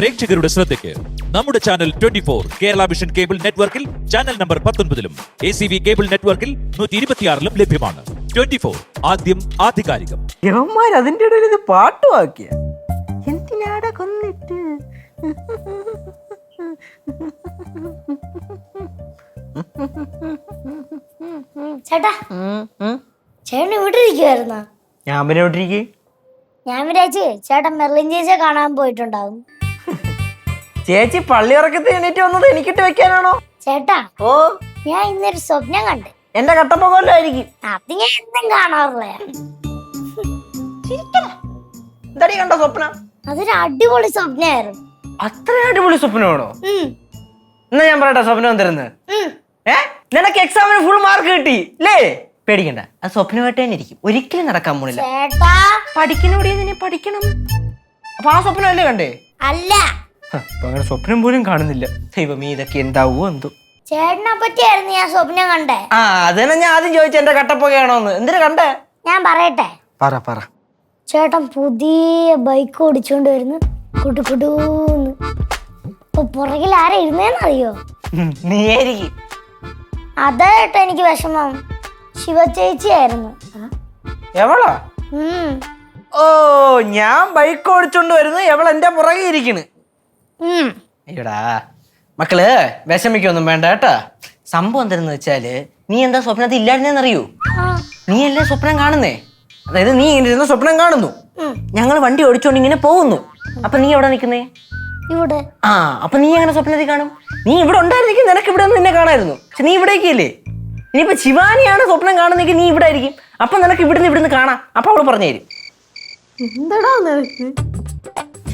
പ്രേക്ഷകരുടെ ശ്രദ്ധയ്ക്ക് നമ്മുടെ channel twenty four Kerala vision cable നെറ്റ്വർക്കിൽ ചാനൽ നമ്പർ പത്തൊൻപതിലും എ സി വി കേബിൾ നെറ്റ്വർക്കിൽ നൂറ്റി ഇരുപത്തിയാറിലും ലഭ്യമാണ്. ട്വന്റി ഫോർ ആദ്യം ആധികാരികം. യവന്മാർ അതിന്റെ ഇടയിൽ ഇത് പാട്ടുമാക്കിയ എന്തിനാടാ കൊന്നിട്ട്? ചേട്ടാ ചേട്ടൻ ഇവിടെ ഇരിക്കുവായിരുന്ന? ഞാൻ പിന്നെ വിട്ടിരിക്കേ ഞാൻ വിചാരിച്ച് ചേട്ടൻ മെർലിൻ ചേച്ചിയെ കാണാൻ പോയിട്ടുണ്ടാവും. ചേച്ചി പള്ളി ഇറക്കത്തിൽ എണീറ്റ് വന്നത് എനിക്കിട്ട് വെക്കാനാണോ? ചേട്ടാ ഓ. ഞാൻ ഇന്നൊരു സ്വപ്നം കണ്ട്. എന്റെ കട്ടപ്പൊക്കല്ലായിരിക്കും അത് ഞാൻ എന്തും കാണാറില്ല. എന്താടി കണ്ട സ്വപ്നം? അതൊരു അടിപൊളി സ്വപ്നമായിരുന്നു. അത്ര അടിപൊളി സ്വപ്നമാണോ? എന്നാ ഞാൻ പറയട്ടെ സ്വപ്നം തരുന്നത്. ഏ? നിനക്ക് എക്സാമിന് ഫുൾ മാർക്ക് കിട്ടി അല്ലേ പേടിക്കണ്ട അത് സ്വപ്നമായിട്ട് തന്നെ ഇരിക്കും. ഒരിക്കലും നടക്കാൻ പോണില്ല. പഠിക്കണോടിയ പഠിക്കണം അപ്പൊ ആ സ്വപ്നം അല്ലേ കണ്ടേ? അല്ല. അങ്ങനെ സ്വപ്നം പോലും കാണുന്നില്ല. ദൈവമേ ഇതൊക്കെ എന്താവോ എന്തോ. ചേട്ടനെ പറ്റിയായിരുന്നു ഞാൻ സ്വപ്നം കണ്ടേ. ആ അതന്നെ ഞാൻ ആദ്യം ചോദിച്ചു എന്റെ കട്ടപ്പുകയാണോന്ന്. എന്തിനു കണ്ടേ? ഞാൻ പറയട്ടെ. പറ പറ. ചേട്ടൻ പുതിയ ബൈക്ക് ഓടിച്ചോണ്ട് വരുന്നു. കുടുകുടൂന്ന് ഇപ്പൊ പുറകിൽ ആരാ ഇരുന്നേന്നറിയോ? നീയായിരിക്കും നീയായിരിക്കും അതായിട്ട് എനിക്ക് വിഷമം. ശിവ ചേച്ചിയായിരുന്നു എവളാ? ഉം, ഓ ഞാൻ ബൈക്ക് ഓടിച്ചോണ്ട് വരുന്നു എവളെന്റെ പുറകെ ഇരിക്കണ്. അയ്യടാ മക്കൾ വിഷമിക്കൊന്നും വേണ്ട കേട്ടാ. സംഭവം എന്തെന്ന് വെച്ചാൽ നീ എന്താ സ്വപ്നത്തിൽ ഇല്ലായിരുന്നറിയൂ ആ, നീ അല്ലേ സ്വപ്നം കാണുന്നേ? അതായത് നീ ഇങ്ങനെ ഇരുന്ന സ്വപ്നം കാണുന്നു. ഞങ്ങൾ വണ്ടി ഓടിച്ചോണ്ട് ഇങ്ങനെ പോകുന്നു. അപ്പൊ നീ എവിടെ നിൽക്കുന്നേ? ഇവിടെ. ആ അപ്പൊ നീ അങ്ങനെ സ്വപ്നത്തിൽ കാണും? നീ ഇവിടെ ഉണ്ടായിരുന്നെങ്കിൽ നിനക്ക് ഇവിടെ നിന്ന് നിന്നെ കാണായിരുന്നു. പക്ഷെ നീ ഇവിടേക്കല്ലേ? ഇനിയിപ്പോ ശിവാനിയാണ് സ്വപ്നം കാണുന്നെങ്കിൽ നീ ഇവിടെ ആയിരിക്കും. അപ്പൊ നിനക്ക് ഇവിടുന്ന് ഇവിടുന്ന് കാണാം. അപ്പൊ അവൾ പറഞ്ഞു തരും എന്താടാ നിനക്ക്?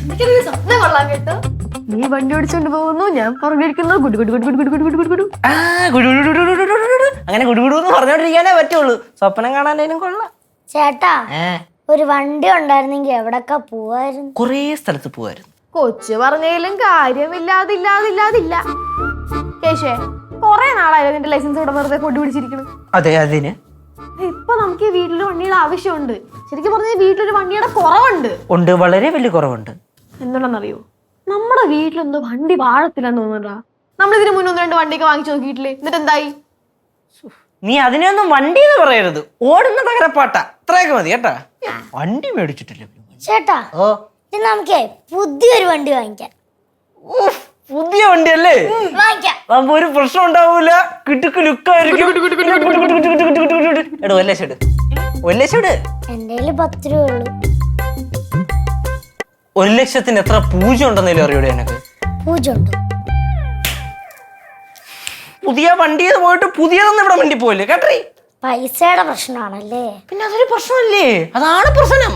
സ്വപ്നം കൊള്ളാൻ കേട്ടോ നീ വണ്ടി ഓടിച്ചോണ്ട് പോകുന്നു ഞാൻ പറഞ്ഞിരിക്കുന്നു ഗുഡു ഗുഡു ഗുഡു ഗുഡു ഗുഡു ഗുഡു ഗുഡു ഗുഡു ആ, ഗുഡു ഗുഡു ഗുഡു ഗുഡു ഗുഡു ഗുഡു. അങ്ങനെ ഗുഡുഗുഡു എന്ന് പറഞ്ഞോണ്ടിരിക്കാനേ പറ്റുള്ളൂ സ്വപ്നം കാണാനേലും കൊള്ളാം ചേട്ടാ ഒരു വണ്ടി ഉണ്ടായിരുന്നെങ്കിൽ എവിടൊക്കെ പോവായിരുന്നു കുറേ സ്ഥലത്ത് പോവായിരുന്നു കൊച്ചു പറഞ്ഞാലും കാര്യമില്ലാതില്ലാതില്ലാതില്ല കേശേ കൊറേ നാളായാലും നിന്റെ ലൈസൻസ് ഇവിടെ വെറുതെ കൊണ്ടു പിടിച്ചിരിക്കണം അതെ അതിന് ഇപ്പൊ നമുക്ക് ഈ വീട്ടിൽ വണ്ടിയുടെ ആവശ്യമുണ്ട് ശരിക്കും പറഞ്ഞാൽ വീട്ടിലൊരു വണ്ടിയുടെ കുറവുണ്ട് ഉണ്ട് വളരെ വലിയ കുറവുണ്ട് എന്തുണ്ടെന്നറിയോ നമ്മുടെ വീട്ടിലൊന്നും വണ്ടി വാഴത്തില്ലെന്ന് തോന്നുന്നുണ്ടാ നമ്മളിതിന് മുന്നേ ഒന്ന് രണ്ട് വണ്ടിയൊക്കെ വാങ്ങിച്ചു നോക്കിയിട്ടില്ലേ എന്നിട്ട് എന്തായി നീ അതിനെയൊന്നും വണ്ടി എന്ന് പറയരുത് ഓടുന്ന തകരപ്പാട്ട ഇത്രയൊക്കെ മതി കേട്ടാ വണ്ടി മേടിച്ചിട്ടില്ല ചേട്ടാ ഓ ഇനി നമുക്കേ പുതിയൊരു വണ്ടി വാങ്ങിക്കാം ഉഫ്, പുതിയ വണ്ടിയല്ലേ വാങ്ങിക്കാം അപ്പൊ ഒരു പ്രശ്നം ഉണ്ടാവൂല കിട്ടുക്ക് ലുക്കായിരിക്കും എടോ ലക്ഷം ഇട് ലക്ഷം ഇട് കയ്യിൽ പത്ത് രൂപ ഉള്ളൂ ഒരു ലക്ഷത്തിന് എത്ര പൂജ ഉണ്ടെന്നല്ലേ അറിയൂടെ എനക്ക്? പൂജ ഉണ്ട് പുതിയ വണ്ടിയത് പോയിട്ട് പുതിയതൊന്നും ഇവിടെ വണ്ടി പോയില്ലേ കേട്ടറി? പൈസയുടെ പ്രശ്നമാണല്ലേ? പിന്നെ അതൊരു പ്രശ്നമല്ലേ? അതാണ് പ്രശ്നം.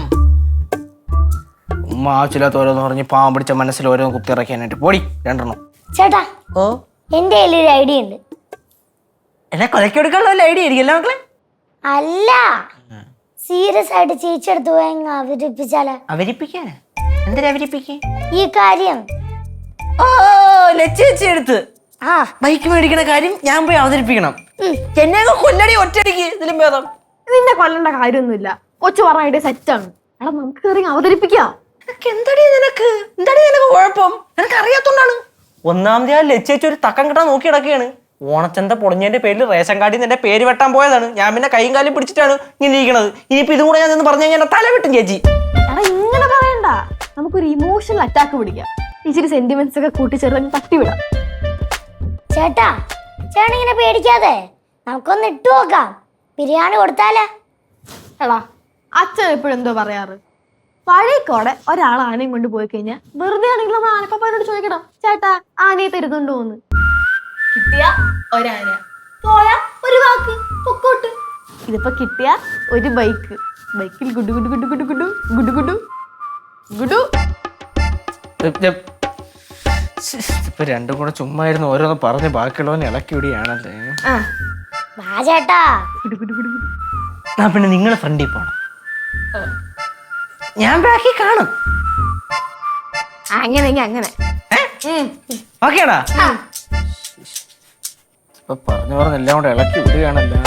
ഉമ്മ ആവശ്യമില്ലാത്ത ഓരോന്ന് പറഞ്ഞ് പാവം പിടിച്ച മനസ്സിൽ ഓരോന്ന് കുത്തിറക്കാനായിട്ട് പോടി രണ്ടെണ്ണം. ചേട്ടാ ഓ? എന്റെ ഒരു ഐഡിയ ഉണ്ട്. എന്നെ കൊലക്കെടുക്കാനുള്ള വല്ല ഐഡിയ ആയിരിക്കും മക്കളെ? അല്ല. സീരിയസ് ആയിട്ട് ചേച്ചി എടുത്ത് പോയി അങ്ങ് അവരിപ്പിക്കാനാ എന്തിനാ ഈ കാര്യം. ഓ എടുത്ത്. ആ. ബൈക്ക് മേടിക്കണ കാര്യം ഞാൻ പോയി അവതരിപ്പിക്കണം. എന്നെ കൊല്ലടി ഒറ്റയടിക്ക് ഇതിലും ഭേദം. നിന്നെ കൊല്ലണ്ട കാര്യമൊന്നുമില്ല. കൊച്ചു പറഞ്ഞ സെറ്റാണ് എടാ നമുക്ക് കയറി അവതരിപ്പിക്കാം. നിനക്ക് എന്തടി നിനക്ക്? എന്തടി നിനക്ക് കുഴപ്പം? നിനക്ക് അറിയാത്തോണ്ടാണ്. ഒന്നാമത് ആ ലച്ചേച്ചി ഒരു തക്കം കിട്ടാൻ നോക്കി കിടക്കുകയാണ്. ഓണച്ചന്ത പൊളിഞ്ഞതിന്റെ പേരിൽ റേഷൻ കാർഡിൽ നിന്ന് എന്റെ പേര് വെട്ടാൻ പോയതാണ്. ഞാൻ പിന്നെ കൈയും കാലും പിടിച്ചിട്ടാണ് ഇങ്ങനെ ഇരിക്കണത്. ഇനിയിപ്പോ ഇതും കൂടെ ഞാൻ നിന്ന് പറഞ്ഞു കഴിഞ്ഞാൽ തല വെട്ടും ചേച്ചി. നമുക്കൊരു ഇമോഷണൽ അറ്റാക്ക് പിടിക്കാം. ഇച്ചിരി സെന്റിമെന്റ്സ് ഒക്കെ കൂട്ടിച്ചേർന്ന് തട്ടിവിടാം. ചേട്ടാ ചേട്ടൻ ഇങ്ങനെ പേടിക്കാതെ നമുക്കൊന്ന് ഇട്ടു നോക്കാം. ബിരിയാണി കൊടുത്താലേ. എടാ അച്ഛൻ എപ്പോഴും എന്തോ പറയാറ്? പഴയക്കോടെ ഒരാൾ ആനയും കൊണ്ട് പോയി കഴിഞ്ഞാൽ വെറുതെ ആണെങ്കിൽ നമ്മൾ ആനപ്പനോട് ചോദിക്കണം ചേട്ടാ ആനയെ തരുന്നുണ്ടോ എന്ന്? കിട്ടിയ ഒരാന. പോയാ ഒരു വാക്ക് പൊക്കോട്ട്. ഇതിപ്പോ കിട്ടിയ ഒരു ബൈക്ക്. ബൈക്കിൽ ഗുഡു ഗുഡു ഗുഡു ഗുഡു ഗുഡു ഗുഡു ഗുഡു. ഗുഡു ഇപ്പൊ രണ്ടും കൂടെ ചുമ്മാ ഇരുന്ന് ഓരോന്ന് പറഞ്ഞ് ബാക്കിയുള്ളവനെ ഇളക്കി വിടിയാണല്ലേ വാ ചേട്ടാ. പിന്നെ നിങ്ങളെ ഫ്രണ്ടിൽ പോണം. ഞാൻ ബാക്കി കാണും. അങ്ങനെ അങ്ങനെ. ഓക്കേടാ. ഇപ്പൊ പറഞ്ഞു പറഞ്ഞ എല്ലാം കൂടെ ഇളക്കി വിടുകയാണല്ലോ.